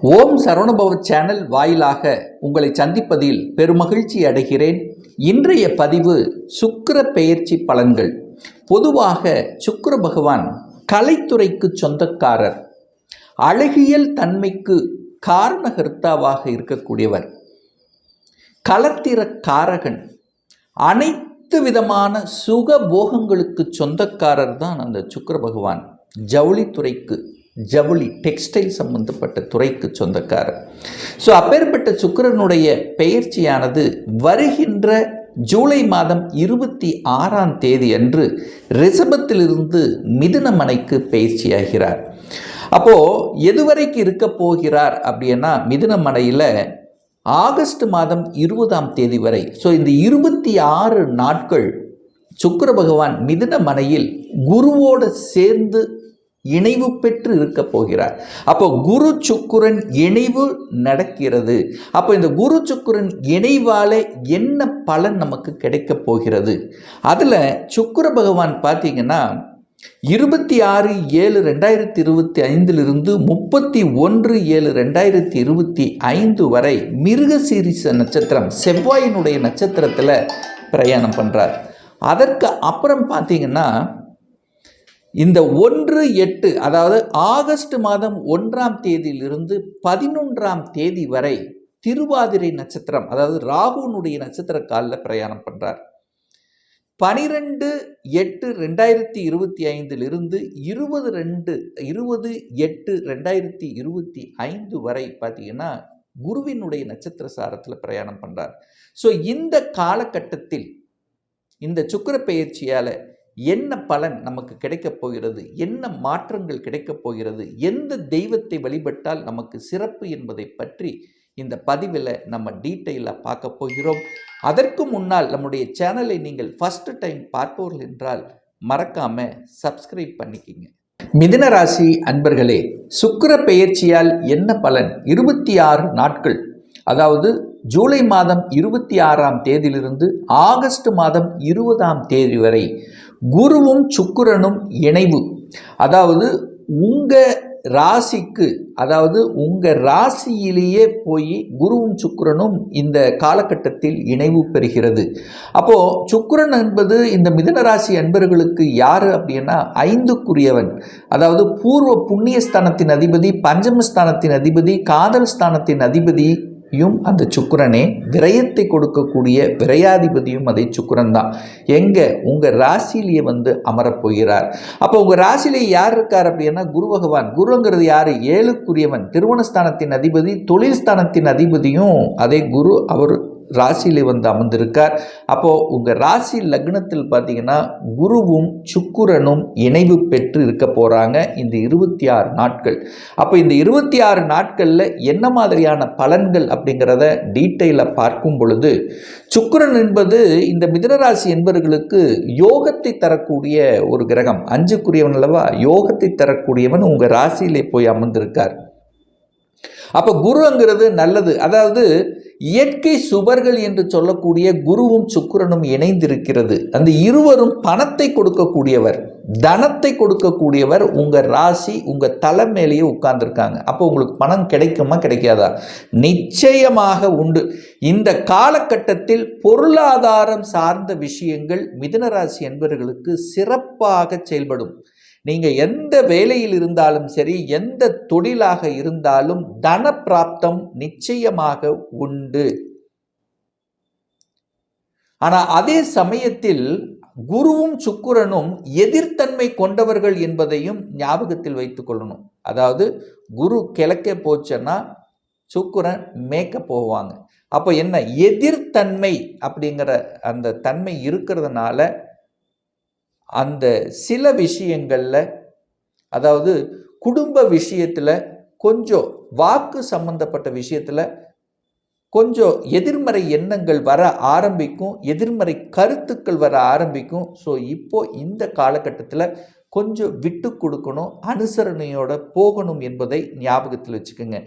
ஓம் Saravanabhava channel வாயிலாக உங்களை சந்திப்பதில் பெருமகிழ்ச்சி அடைகிறேன். இன்றைய பதிவு சுக்கர பெயர்ச்சி பலன்கள். பொதுவாக சுக்கர பகவான் கலைத்துறைக்கு சொந்தக்காரர். அழகியல் தன்மைக்கு காரணகர்த்தாவாக இருக்கக்கூடியவர். களத்திர காரகன் அனைத்து விதமான சுக போகங்களுக்கு சொந்தக்காரர் தான் அந்த சுக்கர பகவான். ஜவுளித்துறைக்கு. ஜவுளி டெக்ஸ்டைல் சம்பந்தப்பட்ட துறைக்கு சொந்தக்காரர். ஸோ அப்பேற்பட்ட சுக்கரனுடைய பெயர்ச்சியானது வருகின்ற ஜூலை மாதம் இருபத்தி ஆறாம் தேதி அன்று ரிஷபத்திலிருந்து மிதுனமனைக்கு பயிற்சியாகிறார். அப்போது எதுவரைக்கு இருக்க போகிறார் அப்படின்னா மிதுனமனையில் ஆகஸ்ட் மாதம் இருபதாம் தேதி வரை. ஸோ இந்த இருபத்தி ஆறு நாட்கள் சுக்கர பகவான் மிதுன மனையில் குருவோடு சேர்ந்து இணைவு பெற்று இருக்க போகிறார். அப்போ குரு சுக்குரன் இணைவு நடக்கிறது. அப்போ இந்த குரு சுக்குரன் இணைவால் என்ன பலன் நமக்கு கிடைக்க போகிறது? அதில் சுக்குர பகவான் பார்த்தீங்கன்னா இருபத்தி ஆறு ஏழு ரெண்டாயிரத்தி இருபத்தி ஐந்திலிருந்து முப்பத்தி ஒன்று ஏழு ரெண்டாயிரத்தி இருபத்தி ஐந்து வரை மிருகசீரிச நட்சத்திரம் செவ்வாயினுடைய நட்சத்திரத்தில் பிரயாணம் பண்ணுறார் அதற்கு அப்புறம் பார்த்தீங்கன்னா இந்த ஒன்று எட்டு அதாவது ஆகஸ்ட் மாதம் ஒன்றாம் தேதியிலிருந்து பதினொன்றாம் தேதி வரை திருவாதிரை நட்சத்திரம் அதாவது ராகுனுடைய நட்சத்திர காலில் பிரயாணம் பண்ணுறார் பனிரெண்டு எட்டு ரெண்டாயிரத்தி இருபத்தி ஐந்திலிருந்து இருபது ரெண்டு இருபது எட்டு ரெண்டாயிரத்தி இருபத்தி ஐந்து வரை பார்த்தீங்கன்னா குருவினுடைய நட்சத்திர சாரத்தில் பிரயாணம் பண்ணுறார் ஸோ இந்த காலகட்டத்தில் இந்த சுக்கர பயிற்சியால் என்ன பலன் நமக்கு கிடைக்கப் போகிறது? என்ன மாற்றங்கள் கிடைக்கப் போகிறது? எந்த தெய்வத்தை வழிபட்டால் நமக்கு சிறப்பு என்பதை பற்றி இந்த பதிவில் நம்ம டீட்டெயிலாக பார்க்க போகிறோம். அதற்கு முன்னால் நம்முடைய சேனலை நீங்கள் ஃபஸ்ட்டு டைம் பார்ப்பவர்கள் என்றால் மறக்காமல் சப்ஸ்கிரைப் பண்ணிக்கிங்க. மிதுன ராசி அன்பர்களே சுக்கர பெயர்ச்சியால் என்ன பலன்? இருபத்தி ஆறு நாட்கள் அதாவது ஜூலை மாதம் இருபத்தி ஆறாம் தேதியிலிருந்து ஆகஸ்ட் மாதம் இருபதாம் தேதி வரை குருவும் சுக்கிரனும் இணைவு. அதாவது உங்கள் ராசிக்கு அதாவது உங்கள் ராசியிலேயே போய் குருவும் சுக்கரனும் இந்த காலகட்டத்தில் இணைவு பெறுகிறது. அப்போது சுக்கரன் என்பது இந்த மிதன ராசி அன்பர்களுக்கு யார் அப்படின்னா ஐந்துக்குரியவன். அதாவது பூர்வ புண்ணிய ஸ்தானத்தின் அதிபதி பஞ்சமஸ்தானத்தின் அதிபதி காதல் ஸ்தானத்தின் அதிபதி யும் அந்த சுக்கிரனே விரயத்தை கொடுக்கக்கூடிய விரையாதிபதியும் அதை சுக்கரன் தான் எங்கே? உங்கள் ராசிலேயே வந்து அமரப்போகிறார். அப்போ உங்கள் ராசிலேயே யார் இருக்கார் அப்படின்னா குரு பகவான். குருங்கிறது யார்? ஏழுக்குரியவன். திருவணஸ்தானத்தின் அதிபதி தொழில் ஸ்தானத்தின் அதிபதியும் அதே குரு அவர் ராசியிலே வந்து அமர்ந்திருக்கார். அப்போது உங்கள் ராசி லக்னத்தில் பார்த்தீங்கன்னா குருவும் சுக்குரனும் இணைவு பெற்று இருக்க போகிறாங்க இந்த இருபத்தி ஆறு நாட்கள். அப்போ இந்த இருபத்தி ஆறு நாட்களில் என்ன மாதிரியான பலன்கள் அப்படிங்கிறத டீட்டெயிலாக பார்க்கும் பொழுது சுக்குரன் என்பது இந்த மிதனராசி என்பவர்களுக்கு யோகத்தை தரக்கூடிய ஒரு கிரகம். அஞ்சுக்குரியவன் அல்லவா? யோகத்தை தரக்கூடியவன் உங்கள் ராசியிலே போய் அமர்ந்திருக்கார். அப்போ குருங்கிறது நல்லது. அதாவது இயற்கை சுபர்கள் என்று சொல்லக்கூடிய குருவும் சுக்கிரனும் இணைந்திருக்கிறது. அந்த இருவரும் பணத்தை கொடுக்கக்கூடியவர். தனத்தை கொடுக்கக்கூடியவர். உங்கள் ராசி உங்கள் தலை மேலேயே உட்கார்ந்துருக்காங்க. அப்போ உங்களுக்கு பணம் கிடைக்குமா கிடைக்காதா? நிச்சயமாக உண்டு. இந்த காலகட்டத்தில் பொருளாதாரம் சார்ந்த விஷயங்கள் மிதனராசி என்பவர்களுக்கு சிறப்பாக செயல்படும். நீங்கள் எந்த வேலையில் இருந்தாலும் சரி எந்த தொழிலாக இருந்தாலும் தன பிராப்தம் நிச்சயமாக உண்டு. ஆனால் அதே சமயத்தில் குருவும் சுக்கிரனும் எதிர்த்தன்மை கொண்டவர்கள் என்பதையும் ஞாபகத்தில் வைத்துக் கொள்ளணும். அதாவது குரு கிழக்கே போச்சுன்னா சுக்கிரன் மேக்க போவாங்க. அப்போ என்ன? எதிர்த்தன்மை அப்படிங்கிற அந்த தன்மை இருக்கிறதுனால அந்த சில விஷயங்களில் அதாவது குடும்ப விஷயத்தில் கொஞ்சம் வாக்கு சம்பந்தப்பட்ட விஷயத்தில் கொஞ்சம் எதிர்மறை எண்ணங்கள் வர ஆரம்பிக்கும் எதிர்மறை கருத்துக்கள் வர ஆரம்பிக்கும். ஸோ இப்போ இந்த காலகட்டத்தில் கொஞ்சம் விட்டு கொடுக்கணும் அனுசரணையோட போகணும் என்பதை ஞாபகத்தில் வச்சுக்கோங்க.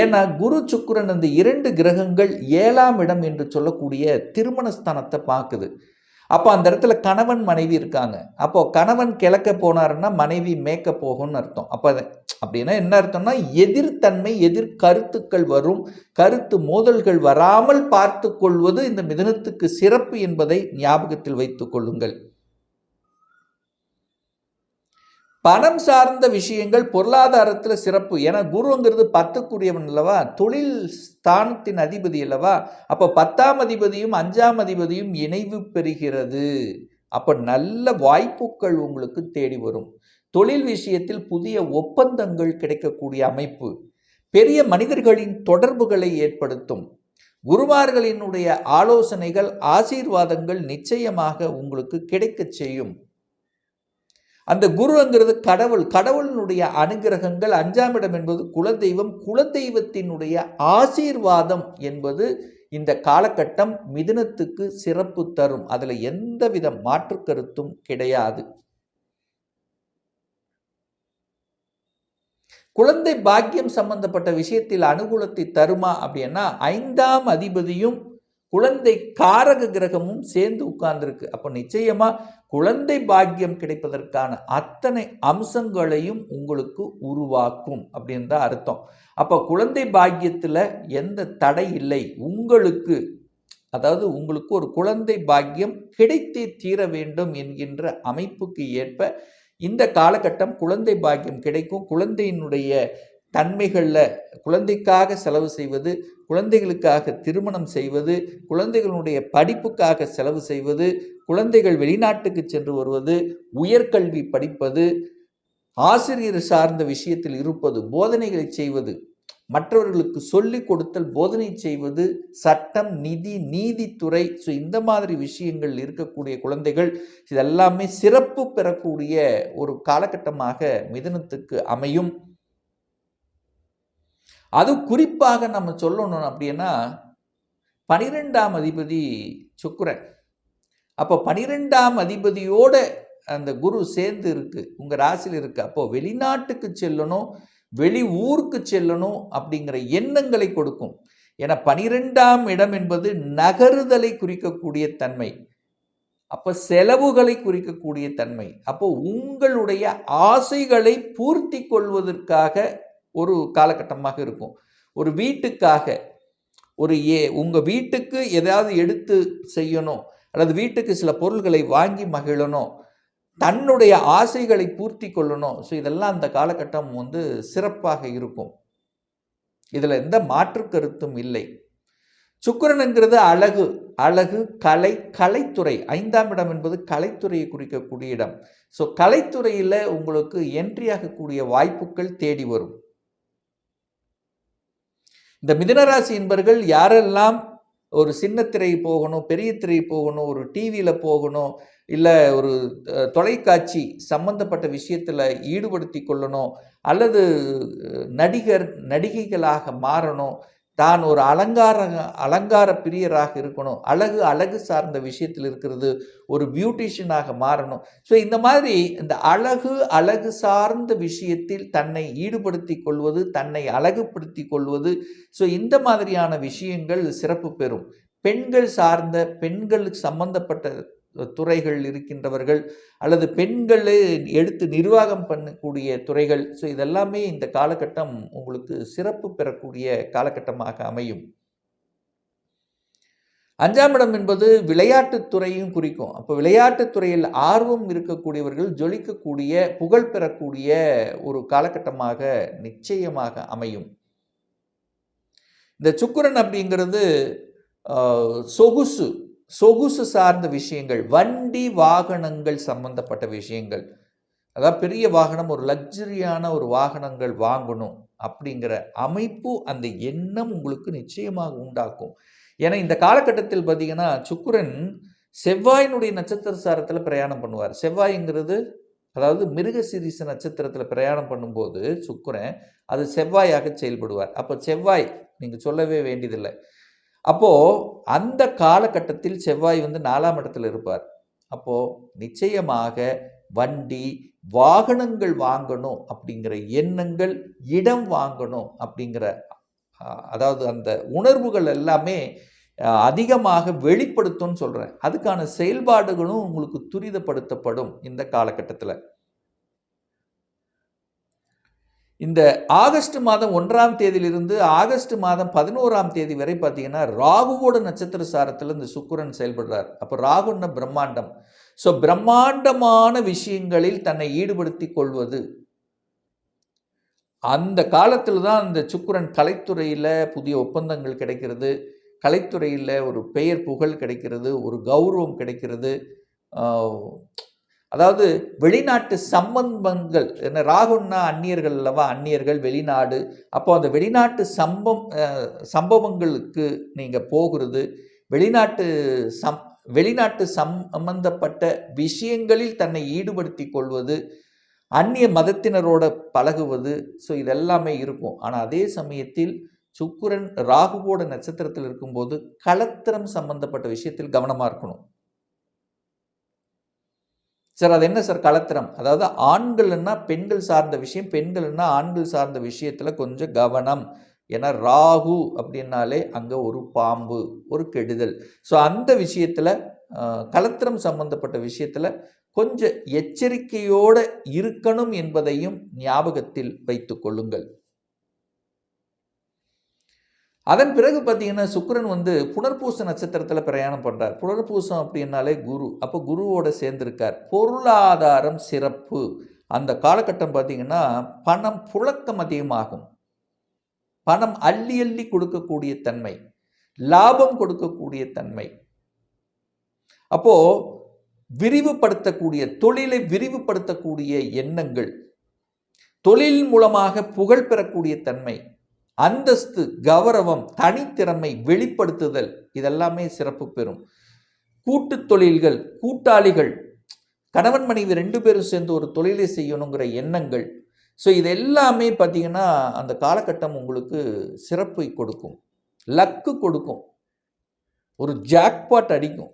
ஏன்னா குரு சுக்குரன் அந்த இரண்டு கிரகங்கள் ஏழாம் இடம் என்று சொல்லக்கூடிய திருமணஸ்தானத்தை பார்க்குது. அப்போ அந்த இடத்துல கணவன் மனைவி இருக்காங்க. அப்போது கணவன் கிழக்க போனாருன்னா மனைவி மேக்க போகும்னு அர்த்தம். அப்போ அப்படின்னா என்ன அர்த்தம்னா எதிர்த்தன்மை எதிர் கருத்துக்கள் வரும். கருத்து மோதல்கள் வராமல் பார்த்து கொள்வது இந்த மிதனத்துக்கு சிறப்பு என்பதை ஞாபகத்தில் வைத்துக் கொள்ளுங்கள். பணம் சார்ந்த விஷயங்கள் பொருளாதாரத்தில் சிறப்பு. ஏன்னா குருங்கிறது பத்துக்குரியவன் அல்லவா? தொழில் ஸ்தானத்தின் அதிபதி அல்லவா? அப்போ பத்தாம் அதிபதியும் அஞ்சாம் அதிபதியும் இணைவு பெறுகிறது. அப்போ நல்ல வாய்ப்புகள் உங்களுக்கு தேடி வரும். தொழில் விஷயத்தில் புதிய ஒப்பந்தங்கள் கிடைக்கக்கூடிய அமைப்பு. பெரிய மனிதர்களின் தொடர்புகளை ஏற்படுத்தும். குருமார்களினுடைய ஆலோசனைகள் ஆசீர்வாதங்கள் நிச்சயமாக உங்களுக்கு கிடைக்கச் செய்யும். அந்த குருங்கிறது கடவுள். கடவுளினுடைய அனுகிரகங்கள் அஞ்சாம் இடம் என்பது குலதெய்வம். குலதெய்வத்தினுடைய ஆசீர்வாதம் என்பது இந்த காலகட்டம் மிதுனத்துக்கு சிறப்பு தரும். அதில் எந்தவித மாற்று கருத்தும் கிடையாது. குழந்தை பாக்கியம் சம்பந்தப்பட்ட விஷயத்தில் அனுகூலத்தை தருமா அப்படின்னா ஐந்தாம் அதிபதியும் குழந்தை காரக கிரகமும் சேர்ந்து உட்கார்ந்துருக்கு. அப்போ நிச்சயமாக குழந்தை பாக்கியம் கிடைப்பதற்கான அத்தனை அம்சங்களையும் உங்களுக்கு உருவாக்கும் அப்படின்னு தான் அர்த்தம். அப்போ குழந்தை பாக்கியத்தில் எந்த தடை இல்லை. உங்களுக்கு அதாவது உங்களுக்கு ஒரு குழந்தை பாக்கியம் கிடைத்தே தீர வேண்டும் என்கின்ற அமைப்புக்கு ஏற்ப இந்த காலகட்டம் குழந்தை பாக்கியம் கிடைக்கும். குழந்தையினுடைய தன்மைகளில் குழந்தைக்காக செலவு செய்வது குழந்தைகளுக்காக திருமணம் செய்வது குழந்தைகளுடைய படிப்புக்காக செலவு செய்வது குழந்தைகள் வெளிநாட்டுக்கு சென்று வருவது உயர்கல்வி படிப்பது ஆசிரியர் சார்ந்த விஷயத்தில் இருப்பது போதனைகளை செய்வது மற்றவர்களுக்கு சொல்லிக் கொடுத்தல் போதனை செய்வது சட்டம் நிதி நீதித்துறை ஸோ இந்த மாதிரி விஷயங்கள் இருக்கக்கூடிய குழந்தைகள் இதெல்லாமே சிறப்பு பெறக்கூடிய ஒரு காலகட்டமாக மிதனத்துக்கு அமையும். அது குறிப்பாக நம்ம சொல்லணும் அப்படின்னா பனிரெண்டாம் அதிபதி சுக்குரன். அப்போ பனிரெண்டாம் அதிபதியோட அந்த குரு சேர்ந்து இருக்கு. உங்கள் ராசியில் இருக்கு. அப்போ வெளிநாட்டுக்கு செல்லணும் வெளி ஊருக்கு செல்லணும் அப்படிங்கிற எண்ணங்களை கொடுக்கும். ஏன்னா பனிரெண்டாம் இடம் என்பது நகருதலை குறிக்கக்கூடிய தன்மை. அப்போ செலவுகளை குறிக்கக்கூடிய தன்மை. அப்போ உங்களுடைய ஆசைகளை பூர்த்தி கொள்வதற்காக ஒரு காலகட்டமாக இருக்கும். ஒரு வீட்டுக்காக ஒரு ஏ உங்கள் வீட்டுக்கு எதாவது எடுத்து செய்யணும் அல்லது வீட்டுக்கு சில பொருள்களை வாங்கி மகிழணும் தன்னுடைய ஆசைகளை பூர்த்தி கொள்ளணும். ஸோ இதெல்லாம் அந்த காலகட்டம் வந்து சிறப்பாக இருக்கும். இதில் எந்த மாற்று கருத்தும் இல்லை. சுக்கரனுங்கிறது அழகு அழகு கலை கலைத்துறை. ஐந்தாம் இடம் என்பது கலைத்துறையை குறிக்கக்கூடிய இடம். ஸோ கலைத்துறையில் உங்களுக்கு என்ட்ரி ஆகக்கூடிய வாய்ப்புகள் தேடி வரும். இந்த மிதனராசி என்பர்கள் யாரெல்லாம் ஒரு சின்ன திரை போகணும் பெரிய திரை போகணும் ஒரு டிவியில் போகணும் இல்லை ஒரு தொலைக்காட்சி சம்பந்தப்பட்ட விஷயத்தில் ஈடுபடுத்தி கொள்ளணும் அல்லது நடிகர் நடிகைகளாக மாறணும் தான் ஒரு அலங்கார அலங்கார பிரியராக இருக்கணும். அழகு அழகு சார்ந்த விஷயத்தில் இருக்கிறது ஒரு பியூட்டிஷியனாக மாறணும். ஸோ இந்த மாதிரி இந்த அழகு அழகு சார்ந்த விஷயத்தில் தன்னை ஈடுபடுத்தி கொள்வது தன்னை அழகுபடுத்தி கொள்வது ஸோ இந்த மாதிரியான விஷயங்கள் சிறப்பு பெறும். பெண்கள் சார்ந்த பெண்களுக்கு சம்பந்தப்பட்ட துறைகள் இருக்கின்றவர்கள் அல்லது பெண்களை எடுத்து நிர்வாகம் பண்ணக்கூடிய துறைகள். ஸோ இதெல்லாமே இந்த காலகட்டம் உங்களுக்கு சிறப்பு பெறக்கூடிய காலகட்டமாக அமையும். அஞ்சாம் இடம் என்பது விளையாட்டுத்துறையும் குறிக்கும். அப்போ விளையாட்டுத்துறையில் ஆர்வம் இருக்கக்கூடியவர்கள் ஜொலிக்கக்கூடிய புகழ் பெறக்கூடிய ஒரு காலகட்டமாக நிச்சயமாக அமையும். இந்த சுக்குரன் அப்படிங்கிறது சொகுசு. சொகுசு சார்ந்த விஷயங்கள் வண்டி வாகனங்கள் சம்பந்தப்பட்ட விஷயங்கள். அதாவது பெரிய வாகனம் ஒரு லக்ஸரியான ஒரு வாகனங்கள் வாங்கணும் அப்படிங்கிற அமைப்பு அந்த எண்ணம் உங்களுக்கு நிச்சயமாக உண்டாக்கும். ஏன்னா இந்த காலகட்டத்தில் பார்த்தீங்கன்னா சுக்குரன் செவ்வாயினுடைய நட்சத்திர சாரத்தில் பிரயாணம் பண்ணுவார். செவ்வாய்ங்கிறது அதாவது மிருகசிரீச நட்சத்திரத்தில் பிரயாணம் பண்ணும்போது சுக்குரன் அது செவ்வாயாக செயல்படுவார். அப்போ செவ்வாய் நீங்கள் சொல்லவே வேண்டியதில்லை. அப்போது அந்த காலகட்டத்தில் செவ்வாய் வந்து நாலாம் இடத்துல இருப்பார். அப்போது நிச்சயமாக வண்டி வாகனங்கள் வாங்கணும் அப்படிங்கிற எண்ணங்கள் இடம் வாங்கணும் அப்படிங்கிற அதாவது அந்த உணர்வுகள் எல்லாமே அதிகமாக வெளிப்படுத்தும்னு சொல்கிறேன் அதுக்கான செயல்பாடுகளும் உங்களுக்கு துரிதப்படுத்தப்படும் இந்த காலகட்டத்தில். இந்த ஆகஸ்ட் மாதம் ஒன்றாம் தேதியிலிருந்து ஆகஸ்ட் மாதம் பதினோராம் தேதி வரை பார்த்தீங்கன்னா ராகுவோட நட்சத்திர சாரத்தில் இந்த சுக்கரன் செயல்படுறார். அப்போ ராகுன்னா பிரம்மாண்டம். ஸோ பிரம்மாண்டமான விஷயங்களில் தன்னை ஈடுபடுத்தி கொள்வது. அந்த காலத்தில் தான் இந்த சுக்குரன் கலைத்துறையில் புதிய ஒப்பந்தங்கள் கிடைக்கிறது. கலைத்துறையில் ஒரு பெயர் புகழ் கிடைக்கிறது ஒரு கௌரவம் கிடைக்கிறது. அதாவது வெளிநாட்டு சம்பந்தங்கள் என்ன ராகுன்னா அந்நியர்கள் அல்லவா அந்நியர்கள் வெளிநாடு. அப்போ அந்த வெளிநாட்டு சம்பம் சம்பவங்களுக்கு நீங்கள் போகிறது வெளிநாட்டு சம் வெளிநாட்டு சம்பந்தப்பட்ட விஷயங்களில் தன்னை ஈடுபடுத்தி கொள்வது அந்நிய மதத்தினரோட பழகுவது ஸோ இதெல்லாமே இருக்கும். ஆனால் அதே சமயத்தில் சுக்கிரன் ராகுவோட நட்சத்திரத்தில் இருக்கும்போது கலத்திரம் சம்பந்தப்பட்ட விஷயத்தில் கவனமாக இருக்கணும். சார் அது என்ன சார் கலத்திரம்? அதாவது ஆண்கள்னா பெண்கள் சார்ந்த விஷயம் பெண்கள்னா ஆண்கள் சார்ந்த விஷயத்தில் கொஞ்சம் கவனம். ஏன்னா ராகு அப்படின்னாலே அங்கே ஒரு பாம்பு ஒரு கெடுதல். ஸோ அந்த விஷயத்தில் கலத்திரம் சம்பந்தப்பட்ட விஷயத்தில் கொஞ்சம் எச்சரிக்கையோடு இருக்கணும் என்பதையும் ஞாபகத்தில் வைத்து கொள்ளுங்கள். அதன் பிறகு பார்த்தீங்கன்னா சுக்கிரன் வந்து புனர்பூச நட்சத்திரத்தில் பிரயாணம் பண்ணுறார் புனர்பூசம் அப்படின்னாலே குரு. அப்போ குருவோட சேர்ந்திருக்கார். பொருளாதாரம் சிறப்பு. அந்த காலகட்டம் பார்த்தீங்கன்னா பணம் புழக்கம் அதிகமாகும். பணம் அள்ளி அள்ளி கொடுக்கக்கூடிய தன்மை. லாபம் கொடுக்கக்கூடிய தன்மை. அப்போ விரிவுபடுத்தக்கூடிய தொழிலை விரிவுபடுத்தக்கூடிய எண்ணங்கள். தொழில் மூலமாக புகழ் பெறக்கூடிய தன்மை. அந்தஸ்து கௌரவம் தனித்திறமை வெளிப்படுத்துதல் இதெல்லாமே சிறப்பு பெறும். கூட்டு தொழில்கள் கூட்டாளிகள் கணவன் மனைவி ரெண்டு பேரும் சேர்ந்து ஒரு தொழிலை செய்யணுங்கிற எண்ணங்கள். ஸோ இது எல்லாமே பார்த்தீங்கன்னா அந்த காலகட்டம் உங்களுக்கு சிறப்பை கொடுக்கும். லக்கு கொடுக்கும். ஒரு ஜாக்பாட் அடிக்கும்.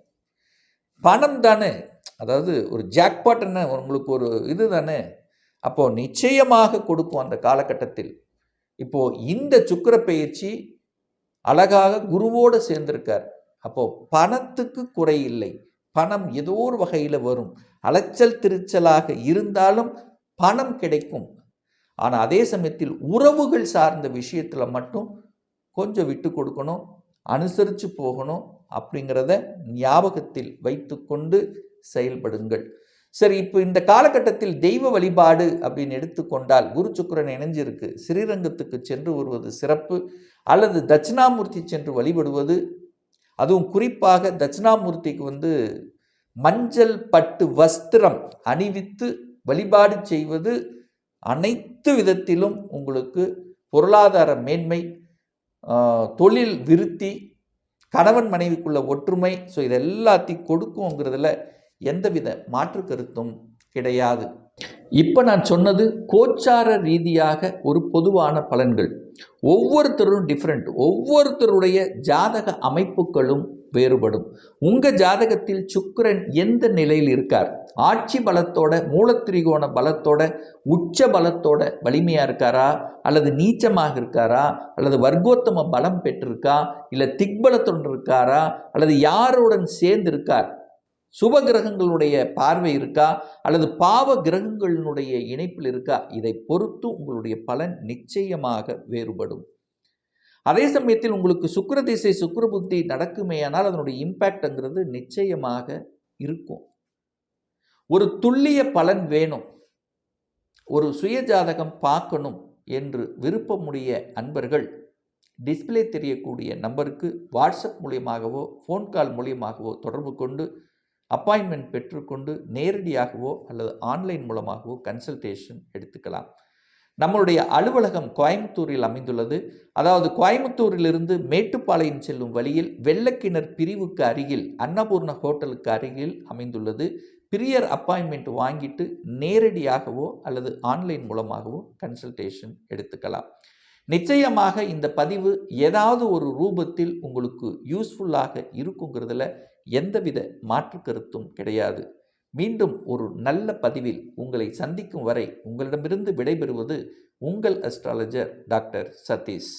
பணம் தானே? அதாவது ஒரு ஜாக்பாட் என்ன? உங்களுக்கு ஒரு இது தானே? அப்போது நிச்சயமாக கொடுக்கும் அந்த காலகட்டத்தில். இப்போ இந்த சுக்கிர பயிற்சி அழகாக குருவோடு சேர்ந்திருக்கார். அப்போ பணத்துக்கு குறை இல்லை. பணம் ஏதோ ஒரு வகையில் வரும். அலைச்சல் திருச்சலாக இருந்தாலும் பணம் கிடைக்கும். ஆனால் அதே சமயத்தில் உறவுகள் சார்ந்த விஷயத்தில் மட்டும் கொஞ்சம் விட்டு கொடுக்கணும் அனுசரித்து போகணும் அப்படிங்கிறத ஞாபகத்தில் வைத்துக்கொண்டு செயல்படுங்கள். சரி இப்போ இந்த காலகட்டத்தில் தெய்வ வழிபாடு அப்படின்னு எடுத்துக்கொண்டால் குரு சுக்கிரன் இணைஞ்சிருக்கு. ஸ்ரீரங்கத்துக்கு சென்று வருவது சிறப்பு. அல்லது தட்சிணாமூர்த்தி சென்று வழிபடுவது. அதுவும் குறிப்பாக தட்சிணாமூர்த்திக்கு வந்து மஞ்சள் பட்டு வஸ்திரம் அணிவித்து வழிபாடு செய்வது அனைத்து விதத்திலும் உங்களுக்கு பொருளாதார மேன்மை தொழில் விருத்தி கணவன் மனைவிக்குள்ள ஒற்றுமை. ஸோ இது எல்லாத்தையும் கொடுக்குங்கிறதுல எந்தவித மாற்று கருத்தும் கிடையாது. இப்போ நான் சொன்னது கோச்சார ரீதியாக ஒரு பொதுவான பலன்கள். ஒவ்வொருத்தரும் டிஃப்ரெண்ட் ஒவ்வொருத்தருடைய ஜாதக அமைப்புகளும் வேறுபடும். உங்கள் ஜாதகத்தில் சுக்கரன் எந்த நிலையில் இருக்கார்? ஆட்சி பலத்தோட மூலத்திரிகோண பலத்தோட உச்ச பலத்தோட வலிமையாக இருக்காரா? அல்லது நீச்சமாக இருக்காரா? அல்லது வர்க்கோத்தம பலம் பெற்றிருக்கா? இல்லை திக்பலத்துடன் இருக்காரா? அல்லது யாருடன் சேர்ந்து இருக்கார் சுப கிரகங்களுடைய பார்வை இருக்கா? அல்லது பாவ கிரகங்களினுடைய இணைப்பில் இருக்கா? இதை பொறுத்து உங்களுடைய பலன் நிச்சயமாக வேறுபடும். அதே சமயத்தில் உங்களுக்கு சுக்கர திசை சுக்கர புத்தி நடக்குமேயானால் அதனுடைய இம்பேக்ட்ங்கிறது நிச்சயமாக இருக்கும். ஒரு துல்லிய பலன் வேணும். ஒரு சுயஜாதகம் பார்க்கணும் என்று விருப்பமுடைய அன்பர்கள் டிஸ்பிளே தெரியக்கூடிய நம்பருக்கு வாட்ஸ்அப் மூலியமாகவோ ஃபோன் கால் மூலியமாகவோ தொடர்பு கொண்டு அப்பாயின்மெண்ட் பெற்றுக்கொண்டு நேரடியாகவோ அல்லது ஆன்லைன் மூலமாகவோ கன்சல்டேஷன் எடுத்துக்கலாம். நம்மளுடைய அலுவலகம் கோயம்புத்தூரில் அமைந்துள்ளது. அதாவது கோயம்புத்தூரிலிருந்து மேட்டுப்பாளையம் செல்லும் வழியில் வெள்ளக்கிணர் பிரிவுக்கு அருகில் அன்னபூர்ண ஹோட்டலுக்கு அருகில் அமைந்துள்ளது. பிரியர் அப்பாயின்மெண்ட் வாங்கிட்டு நேரடியாகவோ அல்லது ஆன்லைன் மூலமாகவோ கன்சல்டேஷன் எடுத்துக்கலாம். நிச்சயமாக இந்த பதிவு ஏதாவது ஒரு ரூபத்தில் உங்களுக்கு யூஸ்ஃபுல்லாக இருக்குங்கிறதுல எந்தவித மாற்று கருத்தும் கிடையாது. மீண்டும் ஒரு நல்ல பதிவில் உங்களை சந்திக்கும் வரை உங்களிடமிருந்து விடைபெறுவது உங்கள் அஸ்ட்ராலஜர் டாக்டர் சதீஷ்.